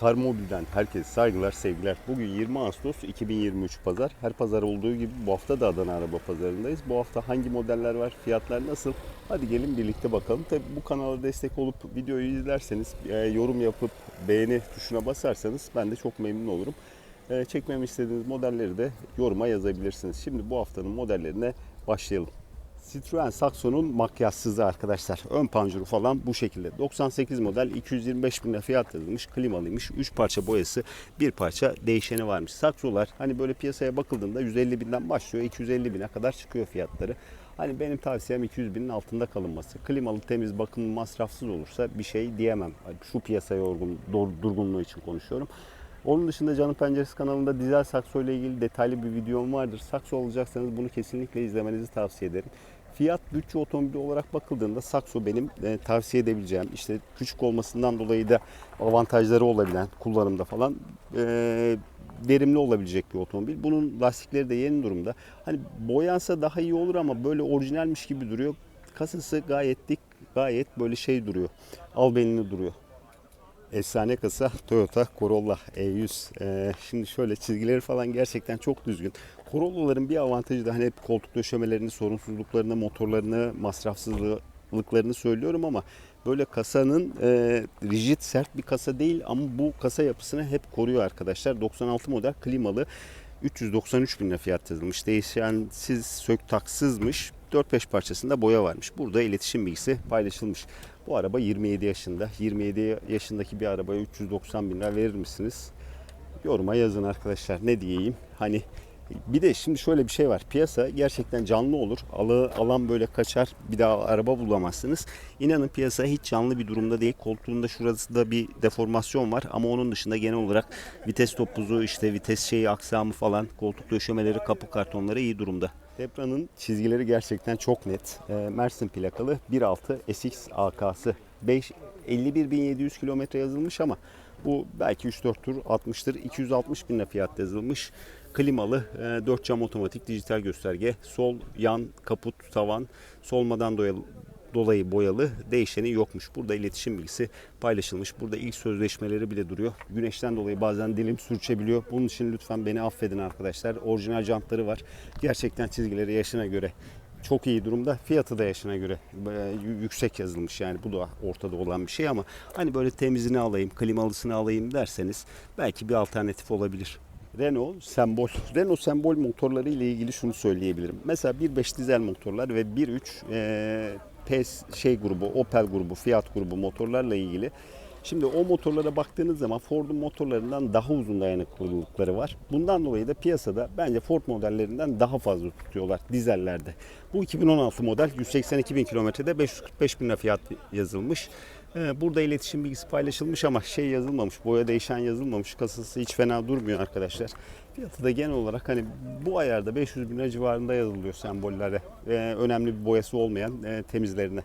Karmobil'den herkese saygılar, sevgiler. Bugün 20 Ağustos 2023 Pazar. Her pazar olduğu gibi bu hafta da Adana Araba Pazarı'ndayız. Bu hafta hangi modeller var, fiyatlar nasıl? Hadi gelin birlikte bakalım. Tabi bu kanala destek olup videoyu izlerseniz, e, yorum yapıp beğeni tuşuna basarsanız ben de çok memnun olurum. E, çekmemi istediğiniz modelleri de yoruma yazabilirsiniz. Şimdi bu haftanın modellerine başlayalım. Citroen Saxo'nun makyajsızı arkadaşlar. Ön panjuru falan bu şekilde. 98 model 225 bin fiyat yazılmış. Klimalıymış. 3 parça boyası, bir parça değişeni varmış. Saxo'lar hani böyle piyasaya bakıldığında 150 binden başlıyor. 250 bine kadar çıkıyor fiyatları. Hani benim tavsiyem 200 binin altında kalınması. Klimalı, temiz, bakımlı, masrafsız olursa bir şey diyemem. Hani Şu piyasaya yorgun, dur- durgunluğu için konuşuyorum. Onun dışında Canım Penceresi kanalında dizel sakso ile ilgili detaylı bir videom vardır. Sakso alacaksanız bunu kesinlikle izlemenizi tavsiye ederim. Fiyat bütçe otomobili olarak bakıldığında Sakso benim e, tavsiye edebileceğim işte küçük olmasından dolayı da avantajları olabilen kullanımda falan e, verimli olabilecek bir otomobil. Bunun lastikleri de yeni durumda. Hani boyansa daha iyi olur ama böyle orijinalmiş gibi duruyor. Kasası gayet dik, gayet böyle şey duruyor. Albenili duruyor. Efsane kasa Toyota Corolla E100. Ee, şimdi şöyle çizgileri falan gerçekten çok düzgün. Corolla'ların bir avantajı da hani hep koltuk döşemelerini, sorunsuzluklarını, motorlarını, masrafsızlıklarını söylüyorum ama böyle kasanın e, rigid sert bir kasa değil ama bu kasa yapısını hep koruyor arkadaşlar. 96 model klimalı 393 bin lira fiyat yazılmış. Değişensiz sök taksızmış. 4-5 parçasında boya varmış. Burada iletişim bilgisi paylaşılmış. Bu araba 27 yaşında. 27 yaşındaki bir arabaya 390 bin lira verir misiniz? Yoruma yazın arkadaşlar. Ne diyeyim? Hani bir de şimdi şöyle bir şey var. Piyasa gerçekten canlı olur. Alı, alan böyle kaçar. Bir daha araba bulamazsınız. İnanın piyasa hiç canlı bir durumda değil. Koltuğunda şurasında bir deformasyon var. Ama onun dışında genel olarak vites topuzu, işte vites şeyi, aksamı falan, koltuk döşemeleri, kapı kartonları iyi durumda. Tepra'nın çizgileri gerçekten çok net. E, Mersin plakalı 1.6 SX AK'sı. 5 51.700 kilometre yazılmış ama bu belki 3-4 tur atmıştır. 260 bin fiyat yazılmış. Klimalı, e, 4 cam otomatik dijital gösterge. Sol, yan, kaput, tavan, solmadan doyalı, dolayı boyalı değişeni yokmuş. Burada iletişim bilgisi paylaşılmış. Burada ilk sözleşmeleri bile duruyor. Güneşten dolayı bazen dilim sürçebiliyor. Bunun için lütfen beni affedin arkadaşlar. Orijinal jantları var. Gerçekten çizgileri yaşına göre çok iyi durumda. Fiyatı da yaşına göre e, yüksek yazılmış yani bu da ortada olan bir şey ama hani böyle temizini alayım, klimalısını alayım derseniz belki bir alternatif olabilir. Renault Sembol. Renault Sembol motorları ile ilgili şunu söyleyebilirim. Mesela 1.5 dizel motorlar ve 1.3 e, PES şey grubu, Opel grubu, Fiat grubu motorlarla ilgili Şimdi o motorlara baktığınız zaman Ford'un motorlarından daha uzun dayanıklılıkları var. Bundan dolayı da piyasada bence Ford modellerinden daha fazla tutuyorlar dizellerde. Bu 2016 model 182 bin kilometrede 545 bin fiyat yazılmış. Burada iletişim bilgisi paylaşılmış ama şey yazılmamış, boya değişen yazılmamış. Kasası hiç fena durmuyor arkadaşlar. Fiyatı da genel olarak hani bu ayarda 500 bin lira civarında yazılıyor sembollere. Ee, önemli bir boyası olmayan e, temizlerine.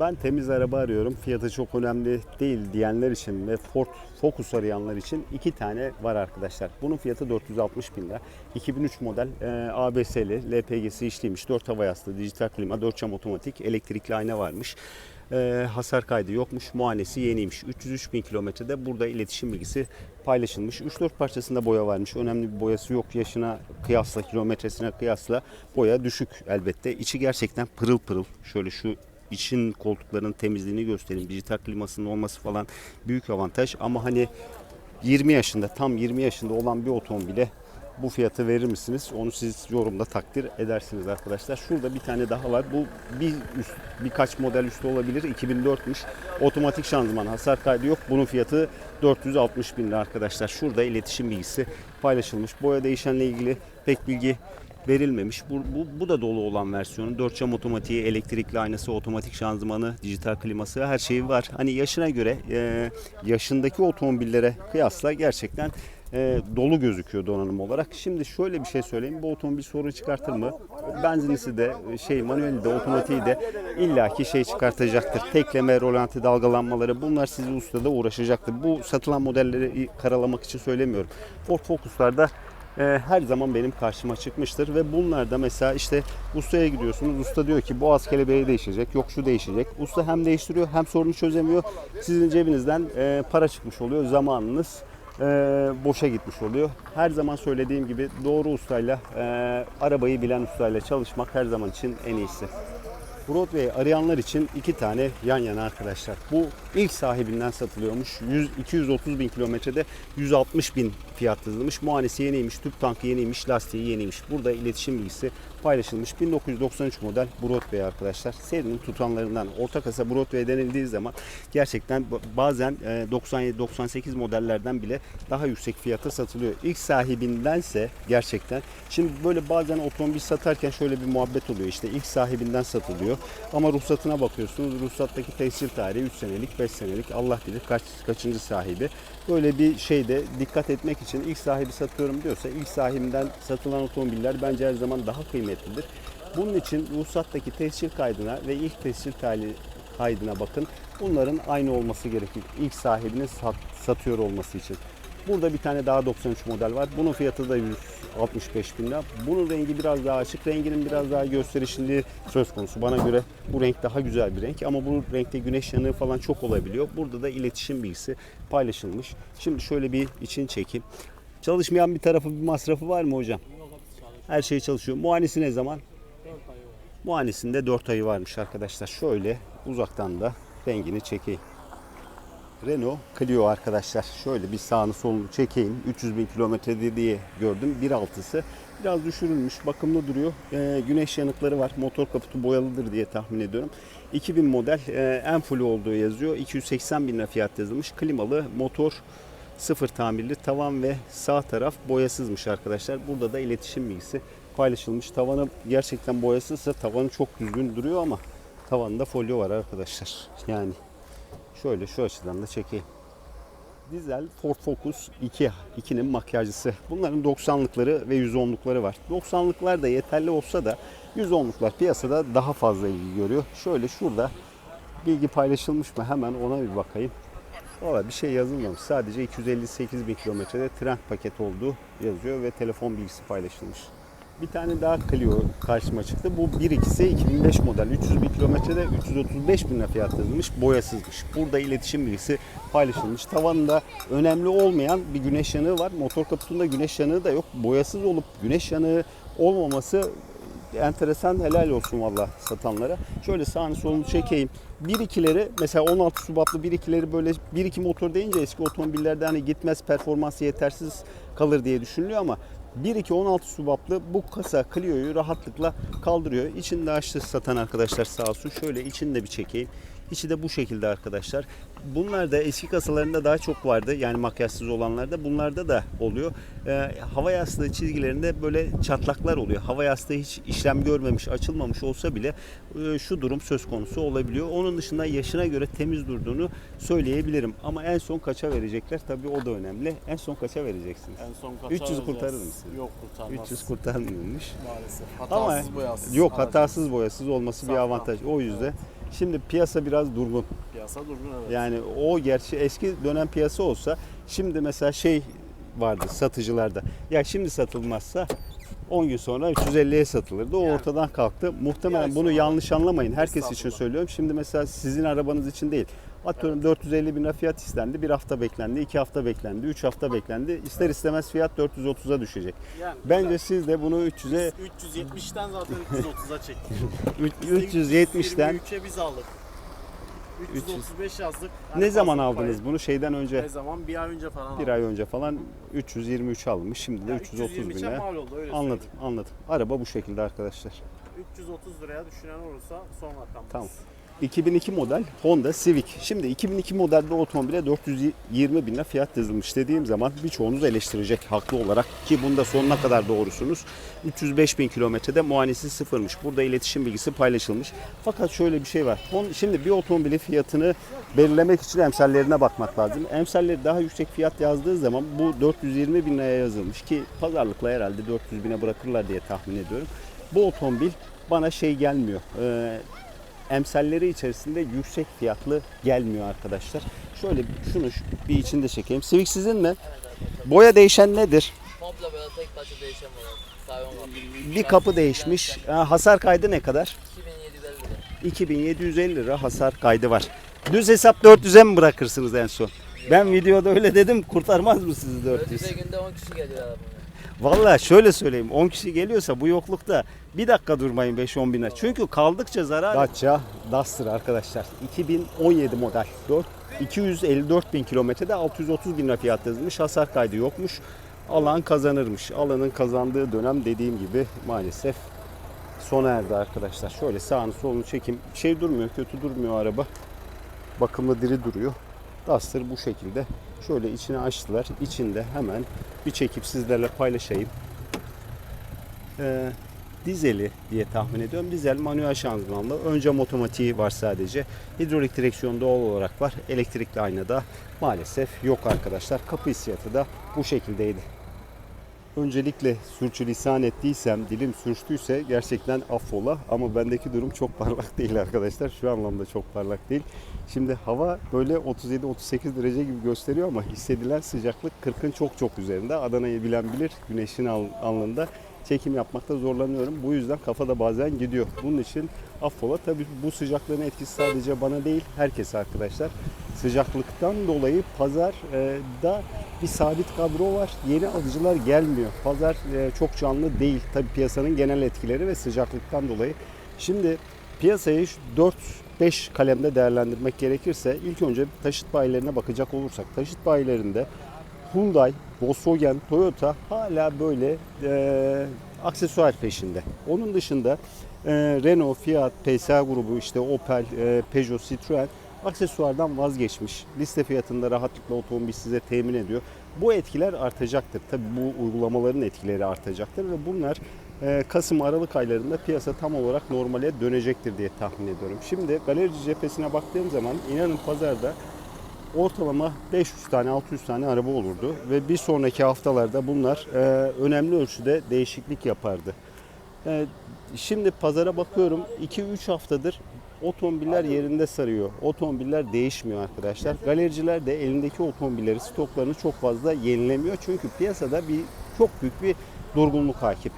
Ben temiz araba arıyorum. Fiyatı çok önemli değil diyenler için ve Ford Focus arayanlar için iki tane var arkadaşlar. Bunun fiyatı 460 bin lira. 2003 model e, ABS'li, LPG'si işliymiş. 4 hava yastığı, dijital klima, 4 cam otomatik, elektrikli ayna varmış. E, hasar kaydı yokmuş. Muayenesi yeniymiş. 303 bin kilometrede burada iletişim bilgisi paylaşılmış. 3-4 parçasında boya varmış. Önemli bir boyası yok. Yaşına kıyasla, kilometresine kıyasla boya düşük elbette. İçi gerçekten pırıl pırıl. Şöyle şu için koltukların temizliğini göstereyim. Dijital klimasının olması falan büyük avantaj ama hani 20 yaşında tam 20 yaşında olan bir otomobile bu fiyatı verir misiniz? Onu siz yorumda takdir edersiniz arkadaşlar. Şurada bir tane daha var. Bu bir üst, birkaç model üstü olabilir. 2004'müş. Otomatik şanzıman hasar kaydı yok. Bunun fiyatı 460 bin lira arkadaşlar. Şurada iletişim bilgisi paylaşılmış. Boya değişenle ilgili pek bilgi verilmemiş. Bu, bu, bu da dolu olan versiyonu. 4 cam otomatiği, elektrikli aynası, otomatik şanzımanı, dijital kliması her şeyi var. Hani yaşına göre e, yaşındaki otomobillere kıyasla gerçekten e, dolu gözüküyor donanım olarak. Şimdi şöyle bir şey söyleyeyim. Bu otomobil sorun çıkartır mı? Benzinlisi de şey manueli de otomatiği de illaki şey çıkartacaktır. Tekleme, rolanti dalgalanmaları bunlar sizi ustada uğraşacaktır. Bu satılan modelleri karalamak için söylemiyorum. Ford Focus'larda e, her zaman benim karşıma çıkmıştır ve bunlar da mesela işte ustaya gidiyorsunuz. Usta diyor ki boğaz kelebeği değişecek. Yok şu değişecek. Usta hem değiştiriyor hem sorunu çözemiyor. Sizin cebinizden e, para çıkmış oluyor. Zamanınız e, boşa gitmiş oluyor. Her zaman söylediğim gibi doğru ustayla, e, arabayı bilen ustayla çalışmak her zaman için en iyisi. Broadway arayanlar için iki tane yan yana arkadaşlar. Bu ilk sahibinden satılıyormuş. 100, 230 bin kilometrede 160 bin fiyat yazılmış. Muayenesi yeniymiş, tüp tankı yeniymiş, lastiği yeniymiş. Burada iletişim bilgisi paylaşılmış. 1993 model Broadway arkadaşlar. Serinin tutanlarından orta kasa Broadway denildiği zaman gerçekten bazen 97-98 modellerden bile daha yüksek fiyata satılıyor. İlk sahibindense gerçekten şimdi böyle bazen otomobil satarken şöyle bir muhabbet oluyor. İşte ilk sahibinden satılıyor. Ama ruhsatına bakıyorsunuz. Ruhsattaki tescil tarihi 3 senelik, 5 senelik. Allah bilir kaç kaçıncı sahibi. Böyle bir şeyde dikkat etmek için ilk sahibi satıyorum diyorsa ilk sahibinden satılan otomobiller bence her zaman daha kıymetlidir. Bunun için ruhsattaki tescil kaydına ve ilk tescil tali- kaydına bakın. Bunların aynı olması gerekir. İlk sahibinin sat- satıyor olması için. Burada bir tane daha 93 model var. Bunun fiyatı da 165 bin lira. Bunun rengi biraz daha açık. Renginin biraz daha gösterişli söz konusu. Bana göre bu renk daha güzel bir renk. Ama bu renkte güneş yanığı falan çok olabiliyor. Burada da iletişim bilgisi paylaşılmış. Şimdi şöyle bir için çekeyim. Çalışmayan bir tarafı bir masrafı var mı hocam? Her şey çalışıyor. Muayenesi ne zaman? Muayenesinde 4 ayı varmış arkadaşlar. Şöyle uzaktan da rengini çekeyim. Renault Clio arkadaşlar. Şöyle bir sağını solunu çekeyim. 300 bin kilometrede diye gördüm. 1.6'sı. Biraz düşürülmüş. Bakımlı duruyor. Ee, güneş yanıkları var. Motor kaputu boyalıdır diye tahmin ediyorum. 2000 model e, en full olduğu yazıyor. 280 bin lira fiyat yazılmış. Klimalı motor sıfır tamirli tavan ve sağ taraf boyasızmış arkadaşlar. Burada da iletişim bilgisi paylaşılmış. Tavanı gerçekten boyasızsa tavanı çok düzgün duruyor ama tavanında folyo var arkadaşlar. Yani Şöyle şu açıdan da çekeyim. Dizel Ford Focus 2, 2'nin makyajcısı. Bunların 90'lıkları ve 110'lukları var. 90'lıklar da yeterli olsa da 110'luklar piyasada daha fazla ilgi görüyor. Şöyle şurada bilgi paylaşılmış mı hemen ona bir bakayım. Valla bir şey yazılmamış. Sadece 258 bin kilometrede trend paket olduğu yazıyor ve telefon bilgisi paylaşılmış. Bir tane daha Clio karşıma çıktı. Bu 1.2'si 2005 model. 300 bin kilometrede 335 bin fiyat yazılmış. Boyasızmış. Burada iletişim bilgisi paylaşılmış. Tavanında önemli olmayan bir güneş yanığı var. Motor kaputunda güneş yanığı da yok. Boyasız olup güneş yanığı olmaması enteresan helal olsun valla satanlara. Şöyle sağını solunu çekeyim. 1.2'leri mesela 16 subatlı 1.2'leri böyle 1.2 motor deyince eski otomobillerde hani gitmez performansı yetersiz kalır diye düşünülüyor ama 1.2 16 subaplı bu kasa Clio'yu rahatlıkla kaldırıyor. İçinde açtı satan arkadaşlar sağ olsun. Şöyle içini de bir çekeyim. İçi de bu şekilde arkadaşlar. Bunlar da eski kasalarında daha çok vardı. Yani makyajsız olanlarda. Bunlarda da oluyor. Ee, hava yastığı çizgilerinde böyle çatlaklar oluyor. Hava yastığı hiç işlem görmemiş, açılmamış olsa bile e, şu durum söz konusu olabiliyor. Onun dışında yaşına göre temiz durduğunu söyleyebilirim. Ama en son kaça verecekler? Tabii o da önemli. En son kaça vereceksiniz? En son kaça 300 vereceğiz? kurtarır mısın? Yok kurtarmaz. 300 kurtarmıyormuş. maalesef. Ama Hatasız boyasız. yok aracımız. hatasız boyasız olması bir Sağlam. avantaj. O yüzden şimdi piyasa biraz durgun. Piyasa durgun evet. Yani o gerçi eski dönem piyasa olsa şimdi mesela şey vardı satıcılarda. Ya şimdi satılmazsa 10 gün sonra 350'ye satılırdı. O Yani. ortadan kalktı. Muhtemelen bunu yanlış anlamayın. Herkes için söylüyorum. Şimdi mesela sizin arabanız için değil. Atıyorum 450 bin lira fiyat istendi. Bir hafta beklendi, iki hafta beklendi, üç hafta beklendi. İster istemez fiyat 430'a düşecek. Yani Bence güzel. siz de bunu 300'e, 370'ten zaten 330'a çektik. 370'ten 323'e biz aldık. 335 yazdık. ne Hani zaman fazla aldınız bunu? Şeyden önce Ne zaman? Bir ay önce falan bir ay önce falan 323 almış. Şimdi de Yani 330 bin 323'e lira. mal oldu öyle Anladım, söyleyeyim. anladım. Araba bu şekilde arkadaşlar. 330 liraya düşünen olursa son rakam. Tamam. 2002 model Honda Civic. Şimdi 2002 model bir otomobile 420 bin lira fiyat yazılmış dediğim zaman birçoğunuz eleştirecek haklı olarak ki bunda sonuna kadar doğrusunuz. 305 bin kilometrede muayenesi sıfırmış. Burada iletişim bilgisi paylaşılmış. Fakat şöyle bir şey var. Şimdi bir otomobilin fiyatını belirlemek için emsallerine bakmak lazım. Emsalleri daha yüksek fiyat yazdığı zaman bu 420 bin liraya yazılmış ki pazarlıkla herhalde 400 bine bırakırlar diye tahmin ediyorum. Bu otomobil bana şey gelmiyor. Ee, emsalleri içerisinde yüksek fiyatlı gelmiyor arkadaşlar. Şöyle şunu şu- bir içinde çekeyim. Civic sizin mi? Boya değişen nedir? Komple böyle tek parça değişen var. Bir kapı değişmiş. Ha, hasar kaydı ne kadar? 2750 lira. 2750 lira hasar kaydı var. Düz hesap 400'e mi bırakırsınız en son? Ben videoda öyle dedim kurtarmaz mı sizi 400? Ötüde günde 10 kişi geliyor arabaya. Valla şöyle söyleyeyim 10 kişi geliyorsa bu yoklukta bir dakika durmayın 5-10 bine. Çünkü kaldıkça zarar. Dacia Duster arkadaşlar 2017 model 4 254 bin kilometrede 630 bin lira fiyat yazılmış hasar kaydı yokmuş. Alan kazanırmış. Alanın kazandığı dönem dediğim gibi maalesef sona erdi arkadaşlar. Şöyle sağını solunu çekim. Şey durmuyor kötü durmuyor araba. Bakımlı diri duruyor. Duster bu şekilde. Şöyle içini açtılar. İçinde hemen bir çekip sizlerle paylaşayım. Ee, dizeli diye tahmin ediyorum. Dizel manuel şanzımanlı. Ön cam otomatiği var sadece. Hidrolik direksiyon doğal olarak var. Elektrikli aynada maalesef yok arkadaşlar. Kapı hissiyatı da bu şekildeydi. Öncelikle sürçülisan ettiysem, dilim sürçtüyse gerçekten affola ama bendeki durum çok parlak değil arkadaşlar. Şu anlamda çok parlak değil. Şimdi hava böyle 37-38 derece gibi gösteriyor ama hissedilen sıcaklık 40'ın çok çok üzerinde. Adana'yı bilen bilir güneşin al- alnında çekim yapmakta zorlanıyorum. Bu yüzden kafada bazen gidiyor. Bunun için affola. Tabii bu sıcaklığın etkisi sadece bana değil herkese arkadaşlar. Sıcaklıktan dolayı pazarda bir sabit kadro var. Yeni alıcılar gelmiyor. Pazar e, çok canlı değil. Tabii piyasanın genel etkileri ve sıcaklıktan dolayı. Şimdi piyasayı 4-5 kalemde değerlendirmek gerekirse ilk önce taşıt bayilerine bakacak olursak taşıt bayilerinde Hyundai, Volkswagen, Toyota hala böyle e, aksesuar peşinde. Onun dışında e, Renault, Fiat, PSA grubu işte Opel, e, Peugeot, Citroen aksesuardan vazgeçmiş. Liste fiyatında rahatlıkla otomobil size temin ediyor. Bu etkiler artacaktır. Tabii bu uygulamaların etkileri artacaktır ve bunlar e, Kasım Aralık aylarında piyasa tam olarak normale dönecektir diye tahmin ediyorum. Şimdi galerici cephesine baktığım zaman inanın pazarda ortalama 500 tane 600 tane araba olurdu ve bir sonraki haftalarda bunlar e, önemli ölçüde değişiklik yapardı. E, şimdi pazara bakıyorum 2-3 haftadır otomobiller yerinde sarıyor. Otomobiller değişmiyor arkadaşlar. Galericiler de elindeki otomobilleri stoklarını çok fazla yenilemiyor. Çünkü piyasada bir çok büyük bir durgunluk hakim.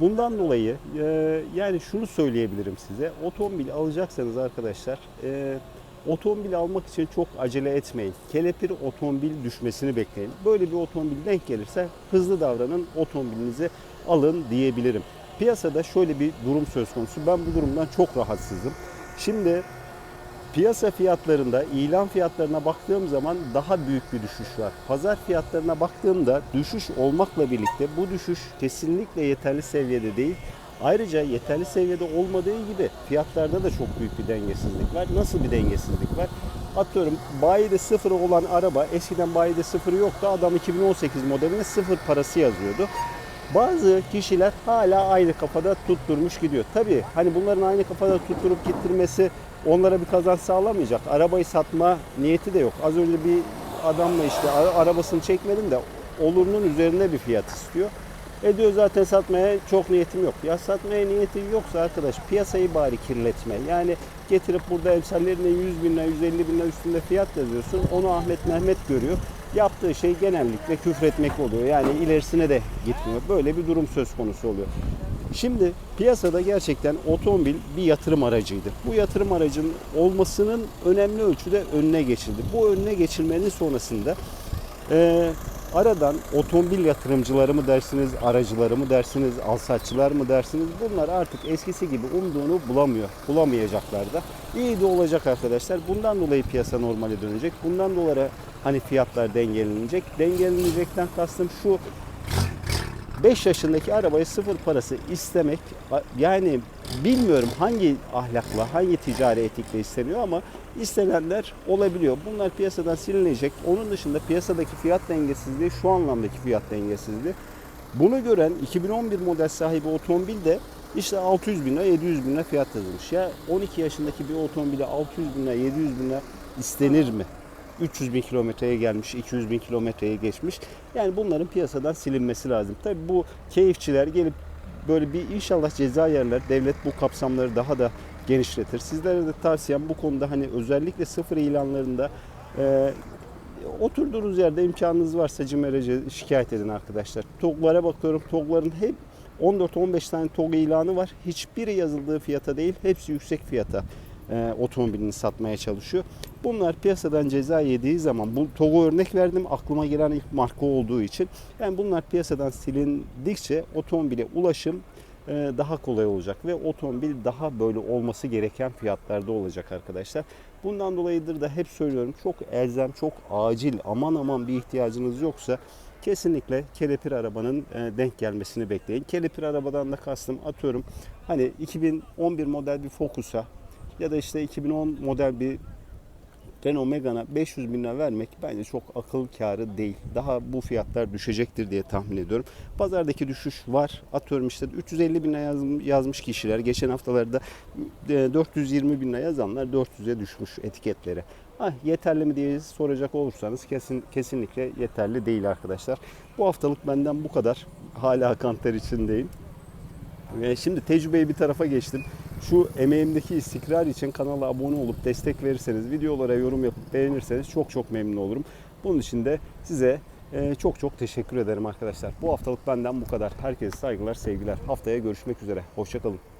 Bundan dolayı e, yani şunu söyleyebilirim size. Otomobil alacaksanız arkadaşlar e, otomobil almak için çok acele etmeyin. Kelepir otomobil düşmesini bekleyin. Böyle bir otomobil denk gelirse hızlı davranın otomobilinizi alın diyebilirim. Piyasada şöyle bir durum söz konusu. Ben bu durumdan çok rahatsızım. Şimdi piyasa fiyatlarında ilan fiyatlarına baktığım zaman daha büyük bir düşüş var. Pazar fiyatlarına baktığımda düşüş olmakla birlikte bu düşüş kesinlikle yeterli seviyede değil. Ayrıca yeterli seviyede olmadığı gibi fiyatlarda da çok büyük bir dengesizlik var. Nasıl bir dengesizlik var? Atıyorum bayide sıfırı olan araba eskiden bayide sıfırı yoktu. Adam 2018 modeline sıfır parası yazıyordu. Bazı kişiler hala aynı kafada tutturmuş gidiyor. Tabii hani bunların aynı kafada tutturup gittirmesi onlara bir kazanç sağlamayacak. Arabayı satma niyeti de yok. Az önce bir adamla işte ara- arabasını çekmedim de olurunun üzerinde bir fiyat istiyor. E diyor zaten satmaya çok niyetim yok. Ya satmaya niyetin yoksa arkadaş piyasayı bari kirletme. Yani getirip burada emsallerine 100 bin lira, 150 bin üstünde fiyat yazıyorsun. Onu Ahmet Mehmet görüyor. Yaptığı şey genellikle küfretmek oluyor. Yani ilerisine de gitmiyor. Böyle bir durum söz konusu oluyor. Şimdi piyasada gerçekten otomobil bir yatırım aracıydı. Bu yatırım aracının olmasının önemli ölçüde önüne geçildi. Bu önüne geçilmenin sonrasında e, aradan otomobil yatırımcıları mı dersiniz, aracıları mı dersiniz, alsatçılar mı dersiniz bunlar artık eskisi gibi umduğunu bulamıyor. Bulamayacaklar da. İyi de olacak arkadaşlar. Bundan dolayı piyasa normale dönecek. Bundan dolayı hani fiyatlar dengelenecek. Dengelenecekten kastım şu 5 yaşındaki arabayı sıfır parası istemek yani bilmiyorum hangi ahlakla, hangi ticari etikle isteniyor ama istenenler olabiliyor. Bunlar piyasadan silinecek. Onun dışında piyasadaki fiyat dengesizliği şu anlamdaki fiyat dengesizliği. Bunu gören 2011 model sahibi otomobil de işte 600 bin lira 700 bin lira fiyat yazılmış. Ya 12 yaşındaki bir otomobile 600 bin lira 700 bin lira istenir mi? 300 bin kilometreye gelmiş, 200 bin kilometreye geçmiş. Yani bunların piyasadan silinmesi lazım. Tabi bu keyifçiler gelip böyle bir inşallah ceza yerler. Devlet bu kapsamları daha da genişletir. Sizlere de tavsiyem bu konuda hani özellikle sıfır ilanlarında e, oturduğunuz yerde imkanınız varsa cimerece şikayet edin arkadaşlar. TOG'lara bakıyorum. TOG'ların hep 14-15 tane TOG ilanı var. Hiçbiri yazıldığı fiyata değil. Hepsi yüksek fiyata e, otomobilini satmaya çalışıyor. Bunlar piyasadan ceza yediği zaman bu TOG'u örnek verdim aklıma gelen ilk marka olduğu için. Yani bunlar piyasadan silindikçe otomobile ulaşım e, daha kolay olacak ve otomobil daha böyle olması gereken fiyatlarda olacak arkadaşlar. Bundan dolayıdır da hep söylüyorum çok elzem, çok acil, aman aman bir ihtiyacınız yoksa kesinlikle kelepir arabanın e, denk gelmesini bekleyin. Kelepir arabadan da kastım atıyorum hani 2011 model bir Focus'a ya da işte 2010 model bir Renault Megane'a 500 bin lira vermek bence çok akıl kârı değil. Daha bu fiyatlar düşecektir diye tahmin ediyorum. Pazardaki düşüş var. Atıyorum işte 350 bin yazm- yazmış kişiler. Geçen haftalarda e, 420 bin lira yazanlar 400'e düşmüş etiketleri. Ha, yeterli mi diye soracak olursanız kesin kesinlikle yeterli değil arkadaşlar. Bu haftalık benden bu kadar. Hala kanter içindeyim. Ve şimdi tecrübeyi bir tarafa geçtim. Şu emeğimdeki istikrar için kanala abone olup destek verirseniz, videolara yorum yapıp beğenirseniz çok çok memnun olurum. Bunun için de size e, çok çok teşekkür ederim arkadaşlar. Bu haftalık benden bu kadar. Herkese saygılar, sevgiler. Haftaya görüşmek üzere. Hoşçakalın.